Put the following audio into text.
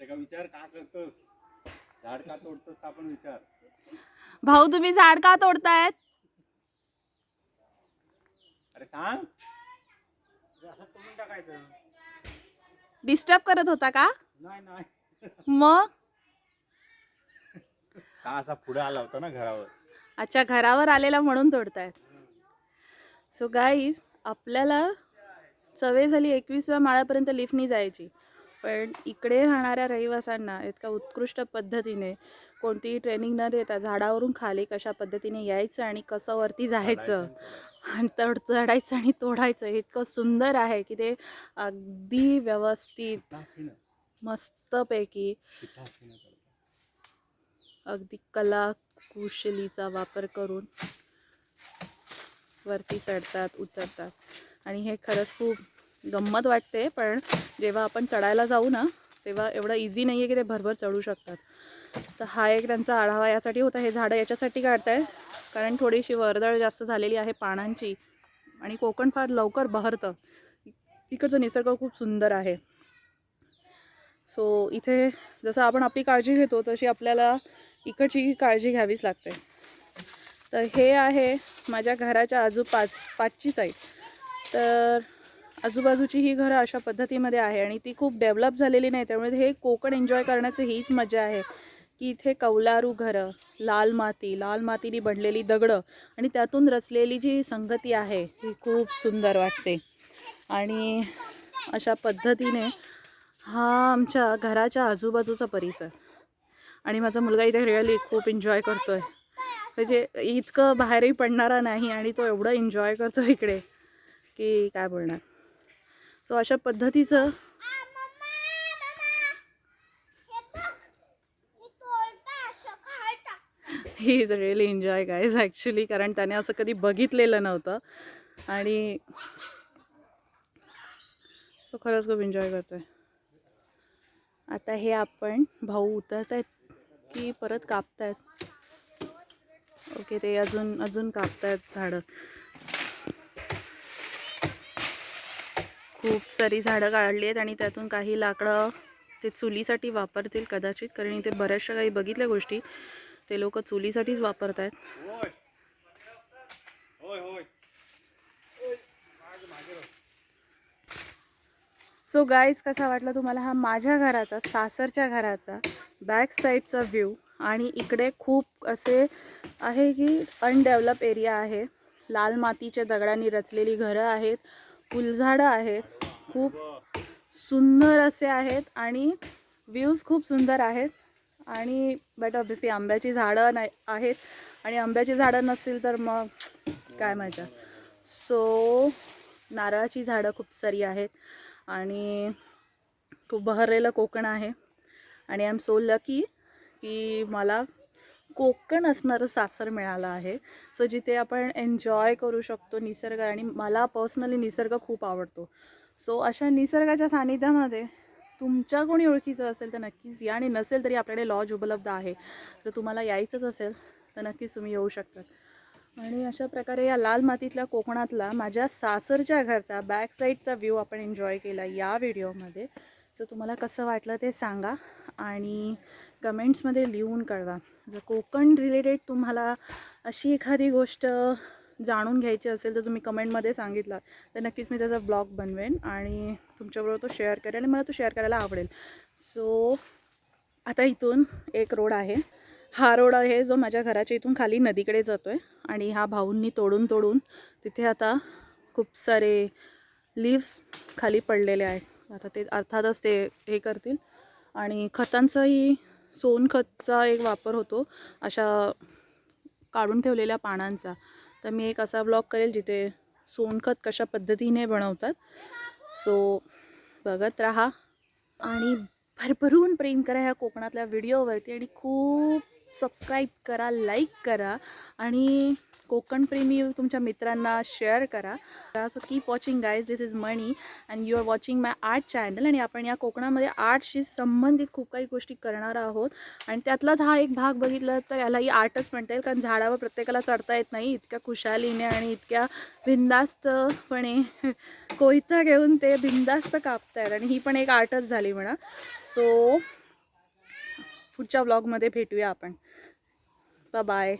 विचार का करतोस? झाड का तोडतोस हा पण विचार. भाऊ तुम्ही झाड का तोडतायत? अरे सांग. असं तोडून टाकायचं डिस्टर्ब करत होता का? नाही नाही. मग? का असा पुढे आला होता ना घरावर. अच्छा घरावर आलेला म्हणून तोडतायत. सो गाईज आपल्याला सवय झाली एकवीसव्या माळ्यापर्यंत लिफ्टनी जायची. पण इकडे राहणाऱ्या रहिवाशांना इतक्या उत्कृष्ट पद्धतीने कोणतीही ट्रेनिंग न देता झाडावरून खाली कशा पद्धतीने यायचं आणि कसं वरती जायचं आणि तड चढायचं आणि तोडायचं हे इतकं सुंदर आहे की ते अगदी व्यवस्थित मस्तपैकी. अगदी कला कुशलीचा वापर करून वरती चढतात उतरतात. आणि हे खरंच खूप गंमत वाटते पण जेव्हा आपण चढायला जाऊ ना तेव्हा एवढं इझी नाही आहे की ते भरभर चढू शकतात. तर हा एक त्यांचा आढावा यासाठी होता. हे झाडं याच्यासाठी काढतायत कारण थोडीशी वर्दळ जास्त झालेली आहे पानांची आणि कोकण फार लवकर बहरतं. इकडचं निसर्ग खूप सुंदर आहे. सो इथे जसं आपण आपली काळजी घेतो तशी आपल्याला इकडची काळजी घ्यावीच लागते. तर हे आहे माझ्या घराच्या आजू पाच पाचची साईड तर आजूबाजूची ही घरं अशा पद्धतीमध्ये आहे आणि ती खूप डेव्हलप झालेली नाही त्यामुळे हे कोकण एन्जॉय करण्याची हीच मजा आहे. की इथे कौलारू घरं लाल माती लाल मातीने बनलेली दगडं आणि त्यातून रचलेली जी संगती आहे ती खूप सुंदर वाटते. आणि अशा पद्धतीने हा आमच्या घराच्या आजूबाजूचा परिसर. आणि माझा मुलगा इथे रिअली खूप एन्जॉय करतो आहे म्हणजे इतकं बाहेरही पडणारा नाही आणि तो एवढं एन्जॉय करतो इकडे. की काय बोलणार? सो अशा पद्धतीचं he is really enjoy guys actually कारण त्याने असं कधी बघितलेलं नव्हतं. आणि तो खरंच खूप एन्जॉय करतोय. आता हे आपण भाऊ उतरत आहेत की परत कापतायत? ओके ते अजून अजून कापतायत झाडं. खूप सारी झाडं काढली आहेत आणि त्यातून काही लाकडं ते चुलीसाठी वापरतील कदाचित कारण इथे बऱ्याचशा काही बघितल्या गोष्टी. ते लोक चुलीसाठीच वापरत आहेत सो गाईज कसा वाटला तुम्हाला हा माझ्या घराचा सासरच्या घराचा बॅक साईडचा व्ह्यू आणि इकडे खूप असे आहे की अनडेव्हलप एरिया आहे. लाल मातीच्या दगडांनी रचलेली घरं आहेत. फुलझाडं आहेत. खूप सुंदर असे आहेत आणि व्ह्यूज खूप सुंदर आहेत. आणि बट ऑब्विसली आंब्याची झाडं नाही आहेत. आणि आंब्याची झाडं नसतील तर मग काय माहिती. सो नारळाची झाडं खूप सारी आहेत. आणि खूप बहरलेलं कोकण आहे. आणि आय एम सो लकी की मला कोकण असणारं सासर मिळालं आहे. सो जिथे आपण एन्जॉय करू शकतो निसर्ग आणि मला पर्सनली निसर्ग खूप आवडतो. सो अशा निसर्गाच्या सानिध्यामध्ये तुमच्या कोणी ओळखीचं असेल तर नक्कीच या आणि नसेल तरी आपल्याकडे लॉज उपलब्ध आहे. जर तुम्हाला यायचंच असेल तर नक्कीच तुम्ही येऊ शकतात. आणि अशा प्रकारे या लाल मातीतल्या कोकणातला माझ्या सासरच्या घरचा बॅक साईडचा व्ह्यू आपण एन्जॉय केला या व्हिडिओमध्ये सो तुम्हाला कसं वाटलं ते सांगा. आणि कमेंट्समध्ये लिहून कळवा जर कोकण रिलेटेड तुम्हाला अशी एखादी गोष्ट जाणून घ्यायची असेल तर तुम्ही कमेंटमध्ये सांगितलं तर नक्कीच मी त्याचा ब्लॉग बनवेन आणि तुमच्याबरोबर तो शेअर करेन आणि मला तो शेअर करायला आवडेल. सो आता इथून एक रोड आहे. हा रोड आहे जो माझ्या घराच्या इथून खाली नदीकडे जातो आहे आणि हा भाऊंनी तोडून तोडून तिथे आता खूप सारे लिव्स खाली पडलेले आहेत. आता ते अर्थातच ते हे करतील आणि खतांचंही सोनखतचा एक वापर होतो अशा काढून ठेवलेल्या पानांचा. तर मी एक असा ब्लॉग करेल जिथे सोनखत कशा पद्धतीने बनवतात. सो बघत राहा. आणि भरभरून प्रेम करा ह्या कोकणातल्या व्हिडिओवरती आणि खूप सबस्क्राईब करा लाईक करा. आणि कोकणप्रेमी तुमच्या मित्रांना शेअर करा. So keep watching guys this is Mani and you are watching my art channel आणि आपण या कोकणामध्ये आर्टशी संबंधित खूप काही गोष्टी करणार आहोत. आणि त्यातलाच हा एक भाग बघितला तर यालाही आर्टच म्हणता येईल कारण झाडावर प्रत्येकाला चढता येत नाही. इतक्या खुशालीने आणि इतक्या बिंदास्तपणे कोयता घेऊन ते बिंदास्त कापतायत आणि ही पण एक आर्टच झाली म्हणा. सो पुढच्या व्लॉगमध्ये भेटूया आपण. बाय